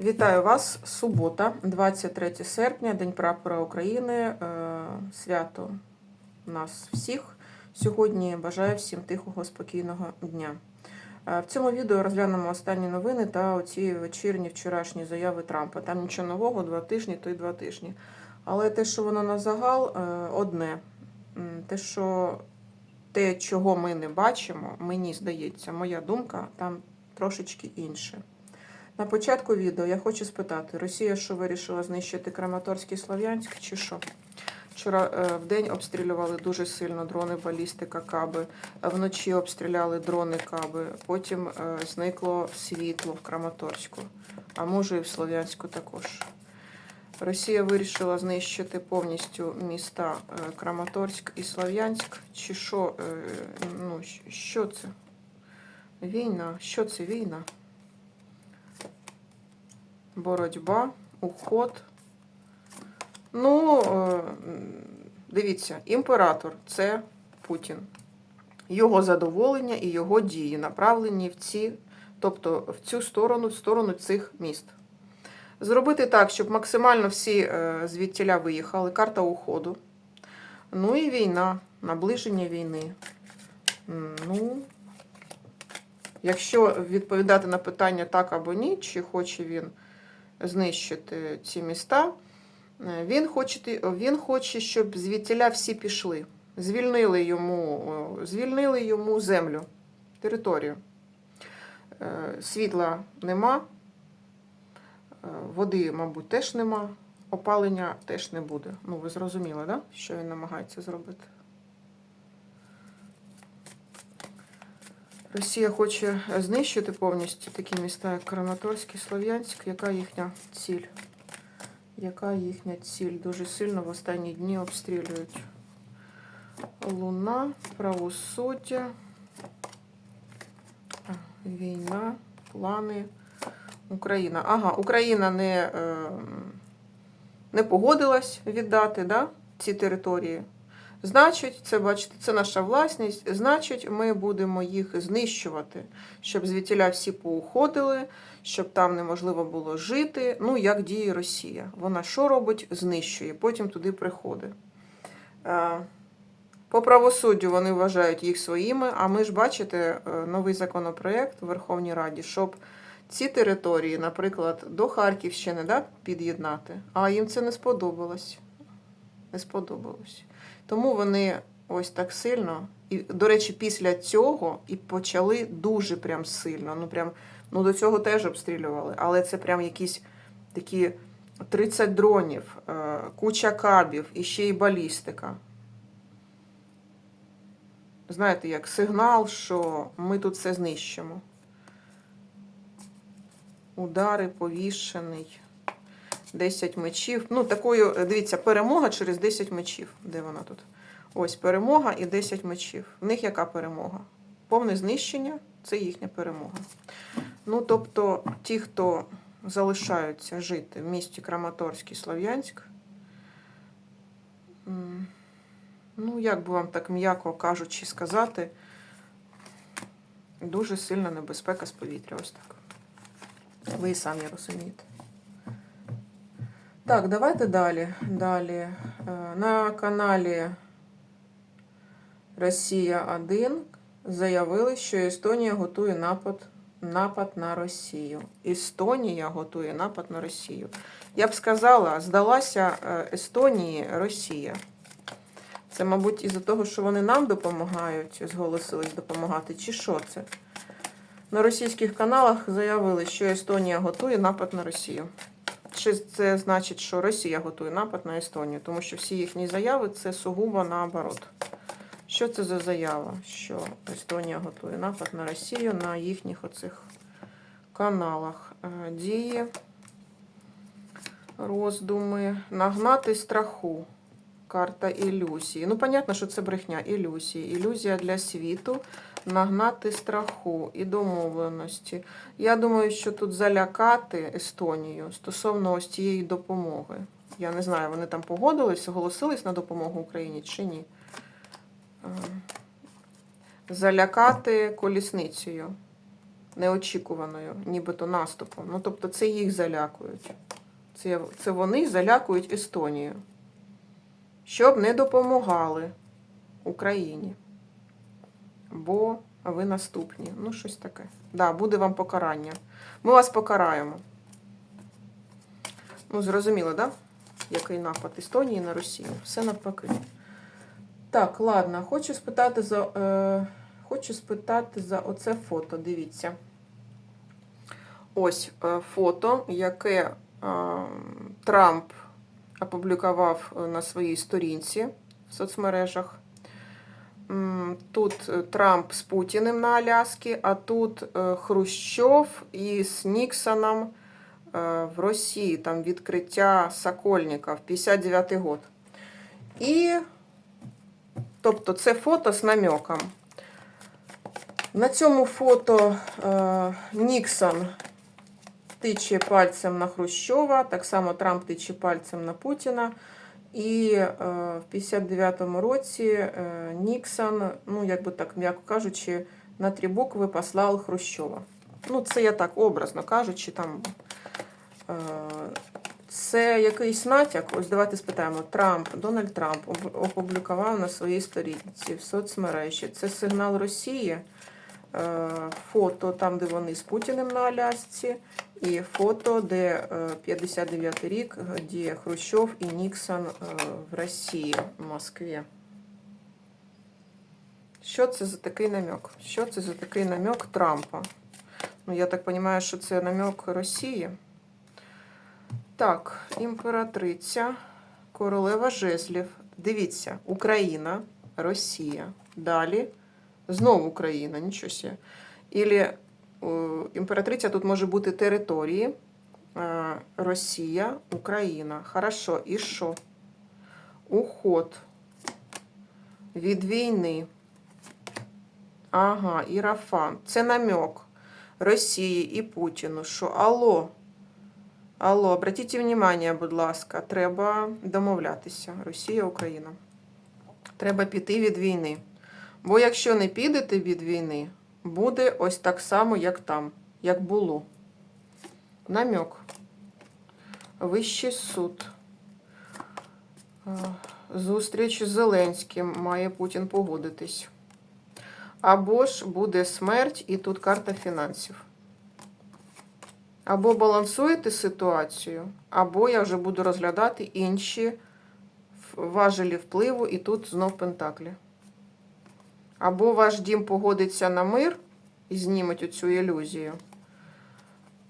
Вітаю вас. Субота, 23 серпня, День прапора України. е, Свято нас всіх. Сьогодні бажаю всім тихого, спокійного дня. Е, В цьому відео розглянемо останні новини та оці вечірні вчорашні заяви Трампа. Там нічого нового, два тижні, то й два тижні. Але те, що воно на загал, е, одне. Те, що те, чого ми не бачимо, мені здається, моя думка там трошечки інше. На початку відео я хочу спитати: Росія що вирішила знищити Краматорський Слов'янськ чи що? Вчора е, в день обстрілювали дуже сильно дрони, балістика, каби. Вночі обстріляли дрони, каби. Потім е, зникло світло в Краматорську, а може і в Слов'янську також. Росія вирішила знищити повністю міста е, Краматорськ і Слов'янськ. Чи що? Ну, що це? Війна? Що це війна? Боротьба, уход. Ну, е, дивіться, імператор це Путін. Його задоволення і його дії направлені в ці, тобто в цю сторону, в сторону цих міст. Зробити так, щоб максимально всі е, звідтіля виїхали, карта уходу. Ну і війна, наближення війни. Ну, якщо відповідати на питання так або ні, чи хоче він знищити ці міста. Е, Він хоче, він хоче, щоб звідтіля всі пішли. Звільнили йому, звільнили йому землю, територію. Е, Світла нема, е, води, мабуть, теж нема, опалення теж не буде. Ну, ви зрозуміли, да? що він намагається зробити? Росія хоче знищити повністю такі міста, як Краматорськ і Слов'янськ. Яка їхня ціль? Яка їхня ціль? Дуже сильно в останні дні обстрілюють. Луна, правосуддя, війна, плани, Україна. Ага, Україна не, е, не погодилась віддати да, ці території. Значить, це бачите, це наша власність. Значить, ми будемо їх знищувати, щоб звідтіля всі поуходили, щоб там неможливо було жити. Ну, як діє Росія. Вона що робить? Знищує, потім туди приходить. Е, По правосуддю вони вважають їх своїми, а ми ж бачите е, новий законопроект у Верховній Раді, щоб ці території, наприклад, до Харківщини да, під'єднати, а їм це не сподобалось. Не сподобалось. Тому вони ось так сильно. І, до речі, після цього і почали дуже прям сильно. Ну, прям, ну до цього теж обстрілювали, але це прям якісь такі 30 дронів, е, куча кабів і ще й балістика. Знаєте, як сигнал, що ми тут все знищимо. Удари, повішений. 10 мечів. Ну, такою, дивіться, перемога через 10 мечів. Де вона тут? Ось перемога і 10 мечів. В них яка перемога? Повне знищення це їхня перемога. Ну, тобто, ті, хто залишаються жити в місті Краматорськ і Слов'янськ, ну, як би вам так м'яко кажучи сказати, дуже сильна небезпека з повітря. Ось так. Ви і самі розумієте. Так, давайте далі. Далі. Е, На каналі Росія 1 заявили, що Естонія готує напад, напад на Росію. Естонія готує напад на Росію. Я б сказала, здалася е, Естонії Росія. Це, мабуть, із-за того, що вони нам допомагають, зголосились допомагати, чи що це? На російських каналах заявили, що Естонія готує напад на Росію. Чи це значить, що Росія готує напад на Естонію? Тому що всі їхні заяви це сугубо наоборот. Що це за заява? Що Естонія готує напад на Росію на їхніх оцих каналах? Е, Дії, роздуми, нагнати страху. Карта ілюзії. Ну, понятно, що це брехня ілюзії. Ілюзія для світу, нагнати страху і домовленості. Я думаю, що тут залякати Естонію стосовно ось цієї допомоги. Я не знаю, вони там погодились, согласились на допомогу Україні чи ні. Е, Залякати колісницею. неочікуваною, нібито наступом. Ну, тобто це їх залякують. Це, це вони залякують Естонію, щоб не допомагали Україні. Бо ви наступні. Ну, щось таке. Да, буде вам покарання. Ми вас покараємо. Ну, зрозуміло, да? Який напад Естонії на Росію. Все навпаки. Так, ладно, хочу спитати за, е, хочу спитати за оце фото. Дивіться. Ось е, фото, яке е, Трамп опублікував е, на своїй сторінці в соцмережах. Тут е, Трамп з Путіним на Аляскі, а тут е, Хрущов із Ніксоном е, в Росії. Там відкриття Сокольника в 59-й год. І Тобто це фото з намеком. На цьому фото е, Ніксон тиче пальцем на Хрущова, так само Трамп тиче пальцем на Путіна. І е, в 59-му році е, Ніксон, ну, як би так, м'яко кажучи, на три букви послав Хрущова. Ну, це я так образно кажучи, там. Е, це якийсь натяк. Ось давайте спитаємо. Трамп, Дональд Трамп опублікував на своїй сторінці в соцмережі. Це сигнал Росії. Е, Фото там, де вони з Путіним на Алясці, і фото, де е, 59 рік, де Хрущов і Ніксон е, в Росії, в Москві. Що це за такий намек? Що це за такий намек Трампа? Ну, я так розумію, що це намек Росії. Так, імператриця, королева жезлів. Дивіться, Україна, Росія. Далі. Знову Україна, нічого себе. Ілі імператриця тут може бути території. е, Росія, Україна. Хорошо, і що? Уход від війни. Ага, Ірафан. Це намек Росії і Путіну, що алло. Алло, обратіть внимание, будь ласка, треба домовлятися. Росія, Україна. Треба піти від війни. Бо якщо не підете від війни, буде ось так само, як там, як було. Намек. Вищий суд. Е, Зустріч з Зеленським має Путін погодитись. Або ж буде смерть, і тут карта фінансів. Або балансуєте ситуацію, або я вже буду розглядати інші важелі впливу, і тут знов пентаклі. Або ваш дім погодиться на мир і зніметь оцю ілюзію,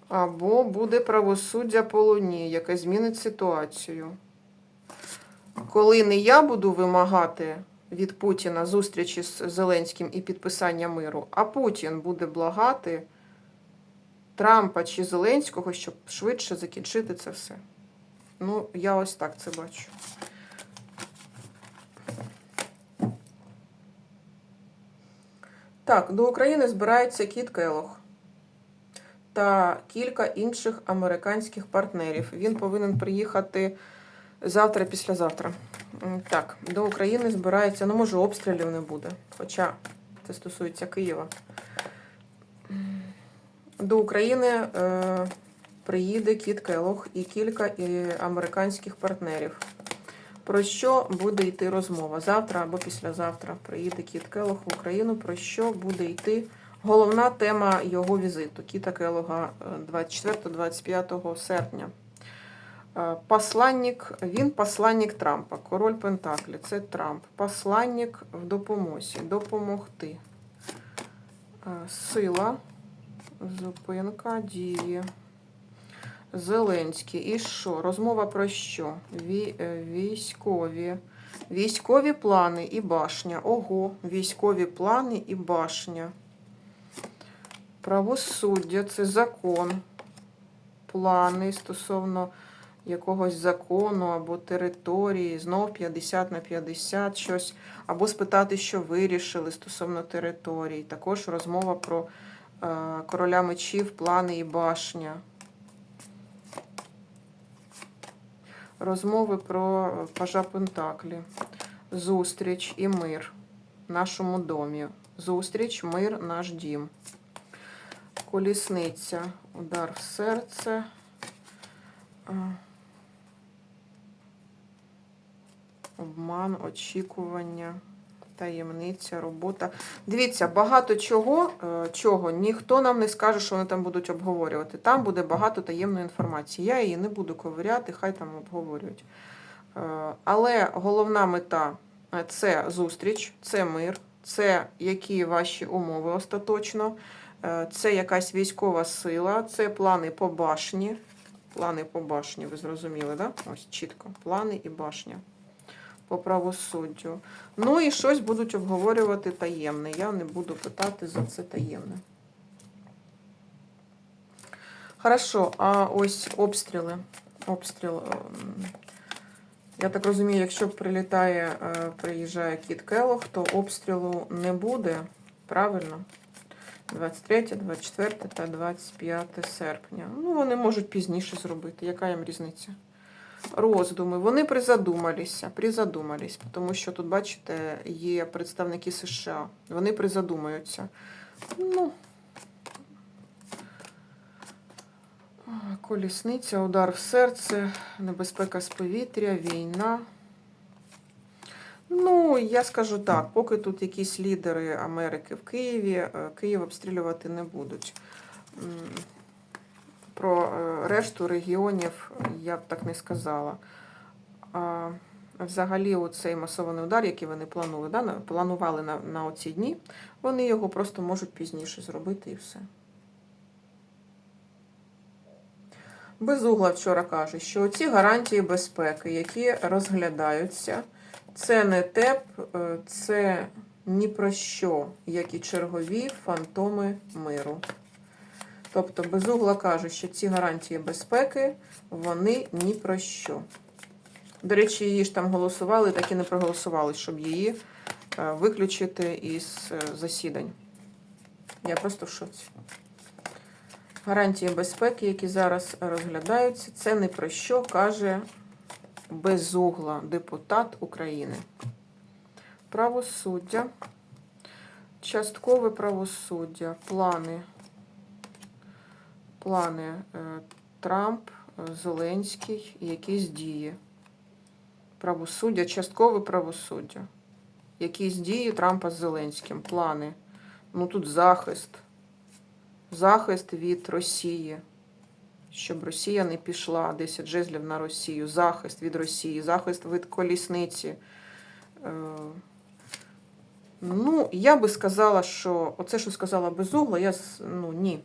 або буде правосуддя по луні, яке змінить ситуацію. Коли не я буду вимагати від Путіна зустрічі з Зеленським і підписання миру, а Путін буде благати. Трампа чи Зеленського, щоб швидше закінчити це все. Ну, я ось так це бачу. Так, до України збирається Кіт Келох та кілька інших американських партнерів. Він повинен приїхати завтра, післязавтра. Так, до України збирається, ну, може, обстрілів не буде, хоча це стосується Києва. До України е, приїде Кіт Келох і кілька і американських партнерів. Про що буде йти розмова? Завтра або післязавтра приїде Кіт Келох в Україну. Про що буде йти головна тема його візиту Кіта Келога 24-25 серпня. Е, Посланник, він посланник Трампа, король Пентаклі. Це Трамп. Посланник в допомозі. Допомогти. Е, Сила. Зупинка дії. Зеленський. І що? Розмова про що? Е, військові. Військові плани і башня. Ого, військові плани і башня. Правосуддя це закон. Плани стосовно якогось закону або території. Знов 50 на 50 щось. Або спитати, що вирішили стосовно територій. Також розмова про е, короля мечів, плани і башня. Розмови про пажа Пентаклі. Зустріч і мир в нашому домі. Зустріч, мир, наш дім. Колісниця, удар в серце. Обман, очікування, таємниця, робота. Дивіться, багато чого, е, чого ніхто нам не скаже, що вони там будуть обговорювати. Там буде багато таємної інформації. Я її не буду ковиряти, хай там обговорюють. Е, Але головна мета е, це зустріч, це мир, це які ваші умови остаточно, це якась військова сила, це плани по башні. Плани по башні, ви зрозуміли, да? Ось чітко. Плани і башня по правосуддю. Ну і щось будуть обговорювати таємне. Я не буду питати за це таємне. Хорошо, а ось обстріли. Обстріл. ем, Я так розумію, якщо прилітає, е, приїжджає кіт Келох, то обстрілу не буде. Правильно? 23, 24 та 25 серпня. Ну, вони можуть пізніше зробити. Яка їм різниця? Роздуми. Вони призадумалися, призадумались, тому що тут, бачите, є представники США. Вони призадумаються. Ну, колісниця, удар в серце, небезпека з повітря, війна. Ну, я скажу так, поки тут якісь лідери Америки в Києві, е, Київ обстрілювати не будуть. Про е, решту регіонів я б так не сказала. Взагалі, оцей масований удар, який вони планували, да, планували на, на оці дні, вони його просто можуть пізніше зробити і все. Безугла вчора каже, що ці гарантії безпеки, які розглядаються, це не ТЕП, е, це ні про що, як і чергові фантоми миру. Тобто Безугла каже, що ці гарантії безпеки, вони ні про що. До речі, її ж там голосували, так і не проголосували, щоб її е, виключити із е, засідань. Я просто в шоці. Гарантії безпеки, які зараз розглядаються, це не про що каже Безугла, депутат України. Правосуддя, часткове правосуддя, плани. Плани е, Трамп, е, Зеленський, якісь дії. Правосуддя, часткове правосуддя. Якісь дії Трампа з Зеленським. Плани. Ну тут захист. Захист від Росії. Щоб Росія не пішла 10 жезлів на Росію. Захист від Росії, захист від колісниці. Е, Ну, я би сказала, що оце, що сказала Безугла, я ну ні.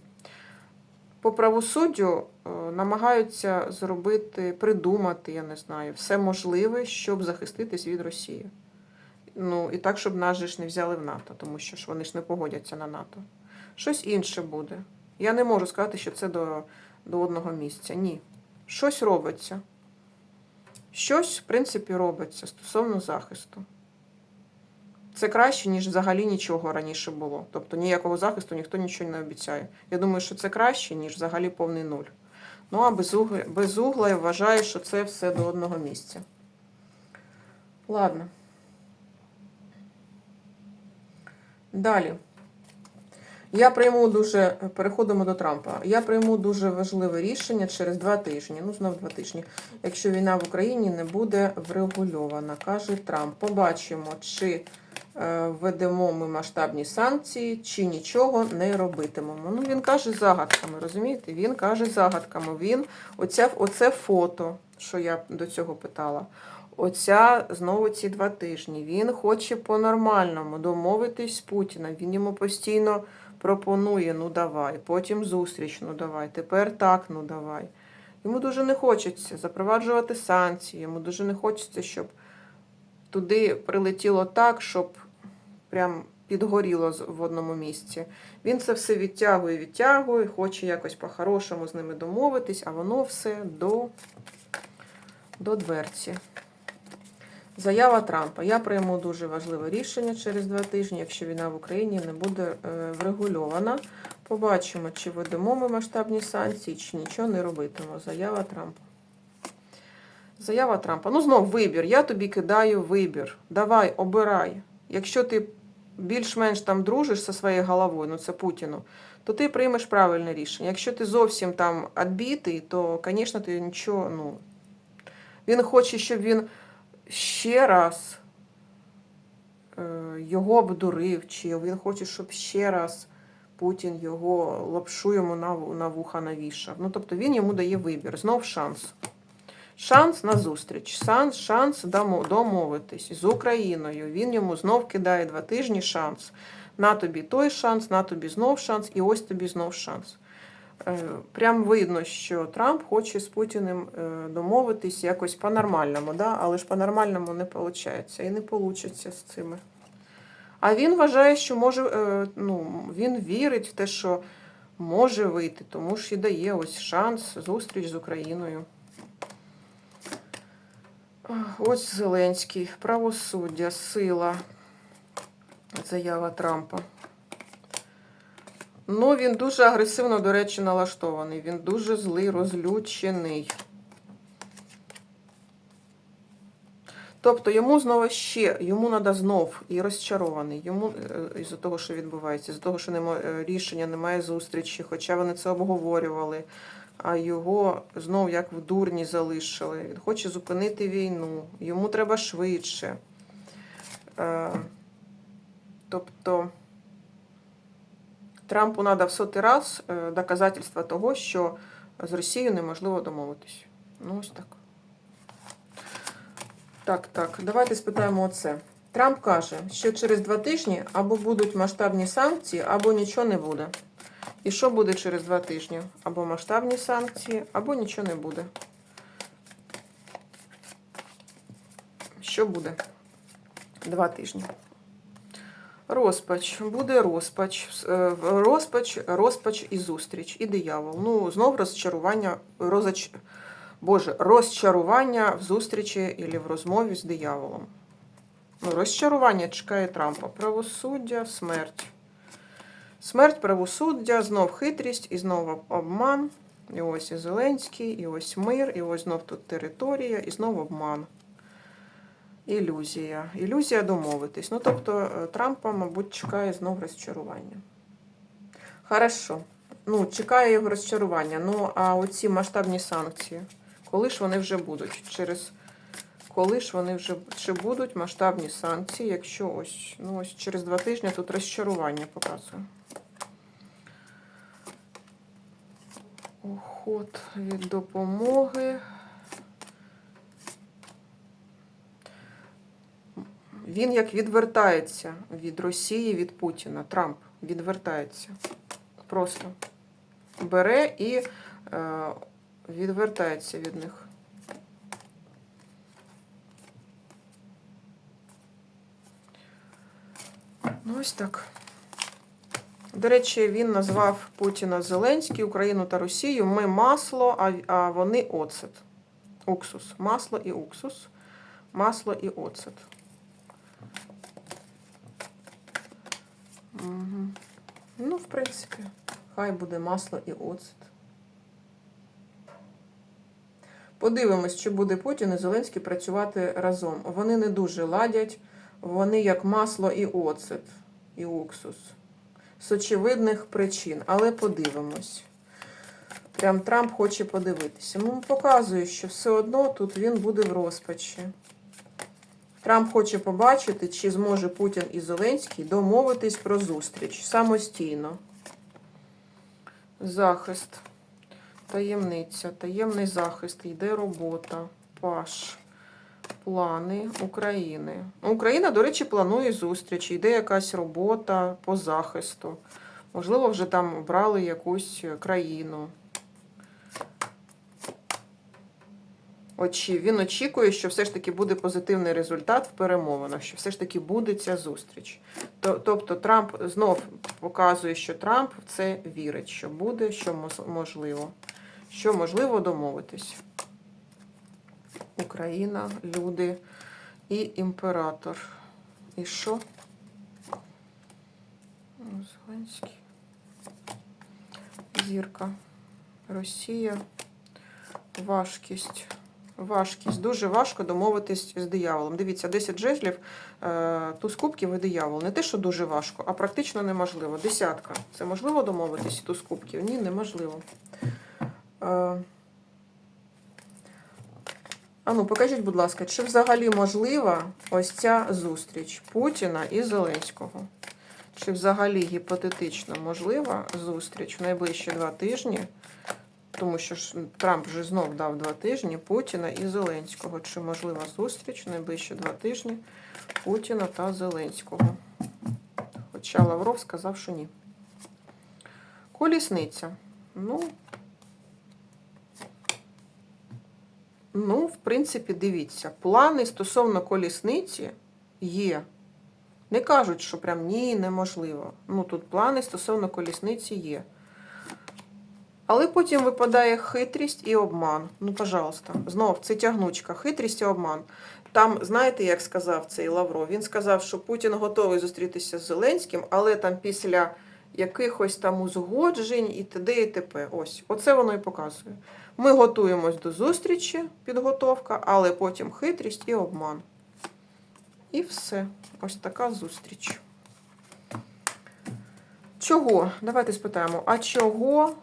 По правосуддю е, намагаються зробити, придумати, я не знаю, все можливе, щоб захиститись від Росії. Ну, і так, щоб нас же ж не взяли в НАТО, тому що ж вони ж не погодяться на НАТО. Щось інше буде. Я не можу сказати, що це до, до одного місця. Ні. Щось робиться. Щось, в принципі, робиться стосовно захисту. Це краще, ніж взагалі нічого раніше було. Тобто ніякого захисту ніхто нічого не обіцяє. Я думаю, що це краще, ніж взагалі повний нуль. Ну, а безугла, безугла я вважаю, що це все до одного місця. Ладно. Далі. Я прийму дуже, переходимо до Трампа. Я прийму дуже важливе рішення через два тижні. Ну, знов два тижні. Якщо війна в Україні не буде врегульована, каже Трамп. Побачимо, чи введемо ми масштабні санкції, чи нічого не робитимемо. Ну, він каже загадками, розумієте? Він каже загадками. Він, оця, оце фото, що я до цього питала. Оця знову ці два тижні. Він хоче по-нормальному домовитись з Путіним. Він йому постійно пропонує, ну давай, потім зустріч, ну давай, тепер так, ну давай. Йому дуже не хочеться запроваджувати санкції, йому дуже не хочеться, щоб туди прилетіло так, щоб прям підгоріло в одному місці. Він це все відтягує, відтягує, хоче якось по-хорошому з ними домовитись, а воно все до, до дверці. Заява Трампа. Я прийму дуже важливе рішення через два тижні, якщо війна в Україні не буде е, врегульована. Побачимо, чи ведемо ми масштабні санкції, чи нічого не робитимо. Заява Трампа. Заява Трампа. Ну, знов вибір. Я тобі кидаю вибір. Давай, обирай. Якщо ти більш-менш там дружиш зі своєю головою, ну це Путіну, то ти приймеш правильне рішення. Якщо ти зовсім там відбитий, то, звісно, ти нічого, ну. Він хоче, щоб він ще раз е, його обдурив, чи він хоче, щоб ще раз Путін його лапшу йому на, на вуха навішав. Ну, тобто він йому дає вибір, знов шанс. Шанс на зустріч, шанс, шанс домовитись з Україною. Він йому знов кидає два тижні шанс. На тобі той шанс, на тобі знов шанс, і ось тобі знов шанс. Е, Прям видно, що Трамп хоче з Путіним е, домовитись якось по-нормальному, да? але ж по-нормальному не виходить і не вийде з цими. А він вважає, що може, е, ну, він вірить в те, що може вийти, тому ж і дає ось шанс, зустріч з Україною. Ось Зеленський, правосуддя, сила. Заява Трампа. Ну, він дуже агресивно, до речі, налаштований. Він дуже злий, розлючений. Тобто йому знову ще, йому треба знов і розчарований. Йому е, із-за того, що відбувається, з-за того, що немає рішення, немає зустрічі, хоча вони це обговорювали, а його знов як в дурні залишили. Він хоче зупинити війну, йому треба швидше. Е, Тобто Трампу треба в сотий раз е, доказательства того, що з Росією неможливо домовитись. Ну, ось так. Так, так, давайте спитаємо оце. Трамп каже, що через два тижні або будуть масштабні санкції, або нічого не буде. І що буде через два тижні? Або масштабні санкції, або нічого не буде. Що буде? Два тижні. Розпач. Буде розпач. Е, Розпач, розпач і зустріч. І диявол. Ну, знов розчарування, розоч... Боже, розчарування в зустрічі і в розмові з дияволом. Ну, розчарування чекає Трампа. Правосуддя, смерть. Смерть, правосуддя, знов хитрість і знов обман. І ось і Зеленський, і ось мир, і ось знов тут територія, і знов обман. Ілюзія. Ілюзія домовитись. Ну, тобто е, Трампа, мабуть, чекає знов розчарування. Хорошо. Ну, чекає його розчарування. Ну, а оці масштабні санкції, коли ж вони вже будуть? Через коли ж вони вже чи будуть масштабні санкції, якщо ось, ну, ось через два тижні тут розчарування показує. Уход від допомоги. Він як відвертається від Росії, від Путіна. Трамп відвертається. Просто бере і е, відвертається від них. Ну, ось так. До речі, він назвав Путіна Зеленський, Україну та Росію. Ми масло, а, вони оцет. Уксус. Масло і уксус. Масло і оцет. Угу. Ну, в принципі, хай буде масло і оцет. Подивимось, чи буде Путін і Зеленський працювати разом. Вони не дуже ладять, вони як масло і оцет, і уксус. З очевидних причин, але подивимось. Прям Трамп хоче подивитися. Ну, показує, що все одно тут він буде в розпачі. Трамп хоче побачити, чи зможе Путін і Зеленський домовитись про зустріч самостійно. Захист. Таємниця. Таємний захист. Йде робота. Паш. Плани України. Україна, до речі, планує зустріч. Йде якась робота по захисту. Можливо, вже там обрали якусь країну. Очі. Він очікує, що все ж таки буде позитивний результат в перемовинах, що все ж таки буде ця зустріч. Тобто Трамп знов показує, що Трамп в це вірить, що буде, що можливо, що можливо домовитись. Україна, люди і імператор. І що? Зеленський. Зірка. Росія. Важкість. Важкість. Дуже важко домовитись з дияволом. Дивіться, 10 жезлів, е, туз кубків і диявол. Не те, що дуже важко, а практично неможливо. Десятка. Це можливо домовитись туз кубків? Ні, неможливо. Е, А ну, покажіть, будь ласка, чи взагалі можлива ось ця зустріч Путіна і Зеленського? Чи взагалі гіпотетично можлива зустріч в найближчі два тижні? Тому що ж Трамп вже знов дав два тижні Путіна і Зеленського. Чи можлива зустріч в найближчі два тижні Путіна та Зеленського? Хоча Лавров сказав, що ні. Колісниця. Ну, ну, в принципі, дивіться, плани стосовно колісниці є. Не кажуть, що прям ні, неможливо. Ну, тут плани стосовно колісниці є. Але потім випадає хитрість і обман. Ну, пожалуйста, знов це тягнучка, хитрість і обман. Там, знаєте, як сказав цей Лавров? Він сказав, що Путін готовий зустрітися з Зеленським, але там після якихось там узгоджень і т.д. і т.п. Ось, оце воно і показує. Ми готуємось до зустрічі, підготовка, але потім хитрість і обман. І все. Ось така зустріч. Чого? Давайте спитаємо, а чого?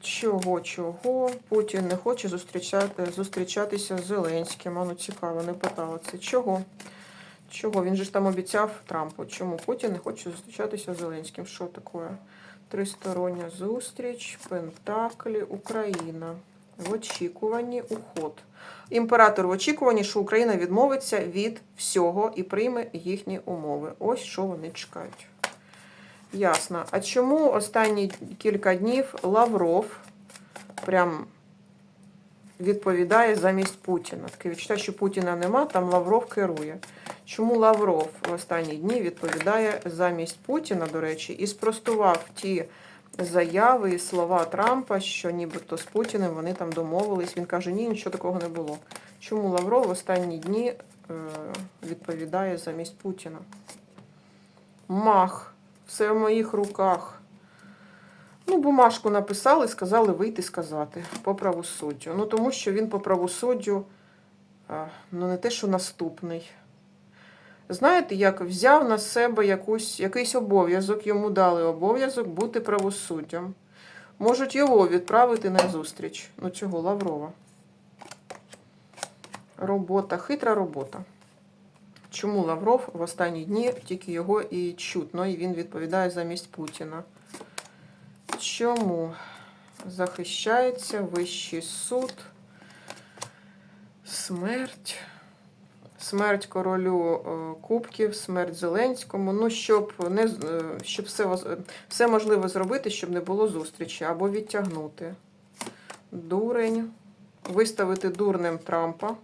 Чого, чого Путін не хоче зустрічати, зустрічатися з Зеленським? А ну цікаво, не питала це. Чого? Чого? Він же ж там обіцяв Трампу. Чому Путін не хоче зустрічатися з Зеленським? Що таке? Тристороння зустріч, Пентаклі, Україна. В очікуванні уход. Імператор в очікуванні, що Україна відмовиться від всього і прийме їхні умови. Ось що вони чекають. Ясно. А чому останні кілька днів Лавров прям відповідає замість Путіна? Таке відчуття, що Путіна нема, там Лавров керує. Чому Лавров в останні дні відповідає замість Путіна, до речі, і спростував ті заяви і слова Трампа, що нібито з Путіним вони там домовились. Він каже, ні, нічого такого не було. Чому Лавров в останні дні е, відповідає замість Путіна? Мах. Все в моїх руках. Ну, бумажку написали, сказали вийти сказати по правосуддю. Ну, тому що він по правосуддю, ну, не те, що наступний. Знаєте, як взяв на себе якусь, якийсь обов'язок, йому дали обов'язок бути правосуддям. Можуть його відправити на зустріч. Ну, цього Лаврова. Робота, хитра робота. Чому Лавров в останні дні тільки його і чутно, і він відповідає замість Путіна? Чому захищається Вищий суд? Смерть. Смерть королю е, Кубків, смерть Зеленському. Ну, щоб не е, щоб все, все можливе зробити, щоб не було зустрічі, або відтягнути. Дурень. Виставити дурним Трампа.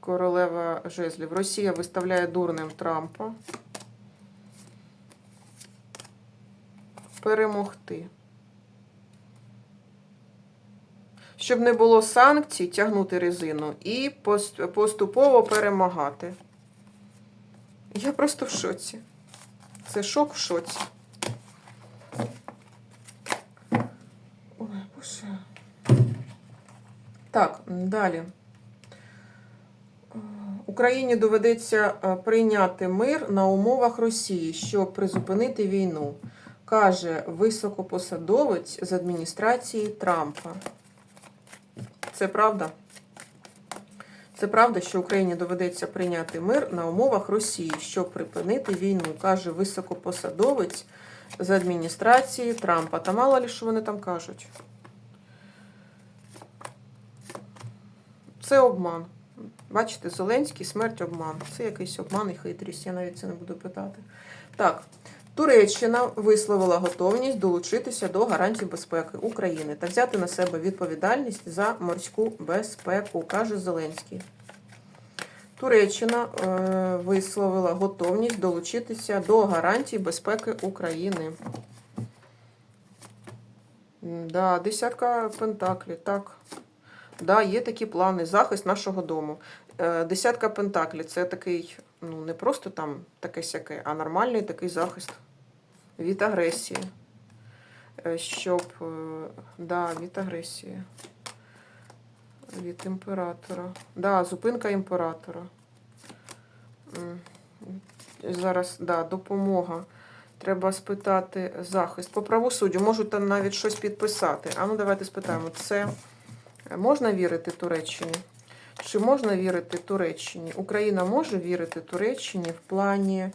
Королева жезлів. Росія виставляє дурним Трампа. Перемогти. Щоб не було санкцій, тягнути резину і поступово перемагати. Я просто в шоці. Це шок в шоці. Ой, боже. Так, далі. Україні доведеться е, прийняти мир на умовах Росії, щоб призупинити війну, каже високопосадовець з адміністрації Трампа. Це правда? Це правда, що Україні доведеться прийняти мир на умовах Росії, щоб припинити війну, каже високопосадовець з адміністрації Трампа. Та мало ли, що вони там кажуть. Це обман. Бачите, Зеленський, смерть, обман. Це якийсь обман і хитрість, я навіть це не буду питати. Так, Туреччина висловила готовність долучитися до гарантій безпеки України та взяти на себе відповідальність за морську безпеку, каже Зеленський. Туреччина е, висловила готовність долучитися до гарантій безпеки України. Да, десятка пентаклів, так. Да, є такі плани. Захист нашого дому. Е, Десятка пентаклів це такий, ну не просто там таке сяке, а нормальний такий захист від агресії. Е, Щоб, е, да, від агресії. Від імператора. Да, зупинка імператора. Зараз, да, допомога. Треба спитати захист. По правосуддю можуть там навіть щось підписати. А ну давайте спитаємо, це можна вірити Туреччині? Чи можна вірити Туреччині? Україна може вірити Туреччині в плані е,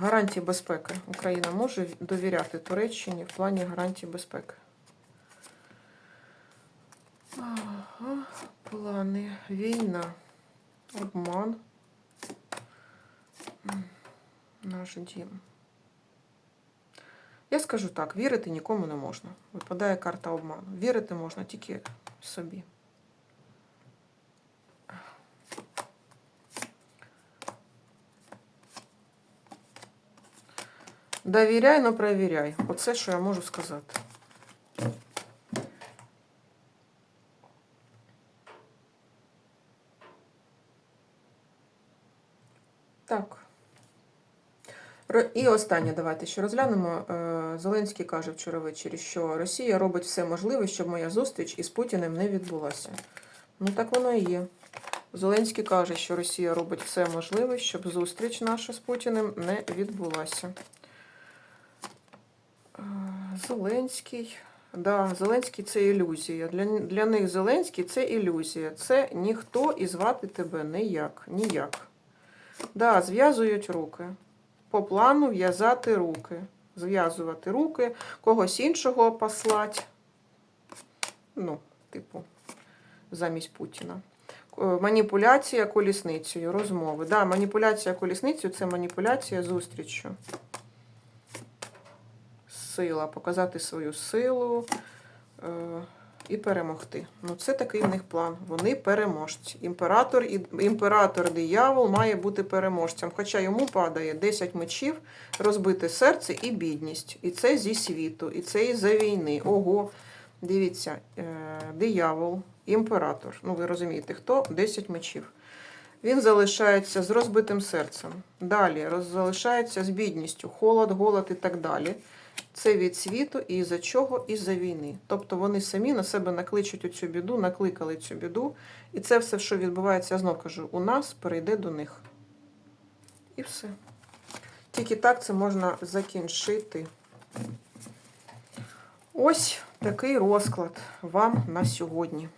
гарантій безпеки? Україна може довіряти Туреччині в плані гарантій безпеки? Ага, плани. Війна. Обман. Наш дім. Я скажу так: вірити нікому не можна. Випадає карта обману. Вірити можна тільки собі. Довіряй, но провіряй. Оце, що я можу сказати. Так. І останнє давайте ще розглянемо. Е, Зеленський каже вчора ввечері, що Росія робить все можливе, щоб моя зустріч із Путіним не відбулася. Ну так воно і є. Зеленський каже, що Росія робить все можливе, щоб зустріч наша з Путіним не відбулася. Зеленський. Да, Зеленський це ілюзія. Для, для них Зеленський це ілюзія. Це ніхто і звати тебе ніяк. Ніяк. Да, зв'язують руки. По плану в'язати руки. Зв'язувати руки, когось іншого послати. Ну, типу, замість Путіна. Е, Маніпуляція колісницею, розмови. Да, маніпуляція колісницею це маніпуляція зустріччю. Сила, показати свою силу е, і перемогти. Ну, це такий в них план. Вони переможці. Імператор і імператор диявол має бути переможцем. Хоча йому падає 10 мечів, розбите серце і бідність. І це зі світу, і це із-за війни. Ого, дивіться, е, диявол, імператор. Ну, ви розумієте, хто? 10 мечів. Він залишається з розбитим серцем. Далі залишається з бідністю, холод, голод і так далі. Це від світу і за чого? І за війни. Тобто вони самі на себе накличуть оцю біду, накликали цю біду. І це все, що відбувається, я знов кажу, у нас перейде до них. І все. Тільки так це можна закінчити. Ось такий розклад вам на сьогодні.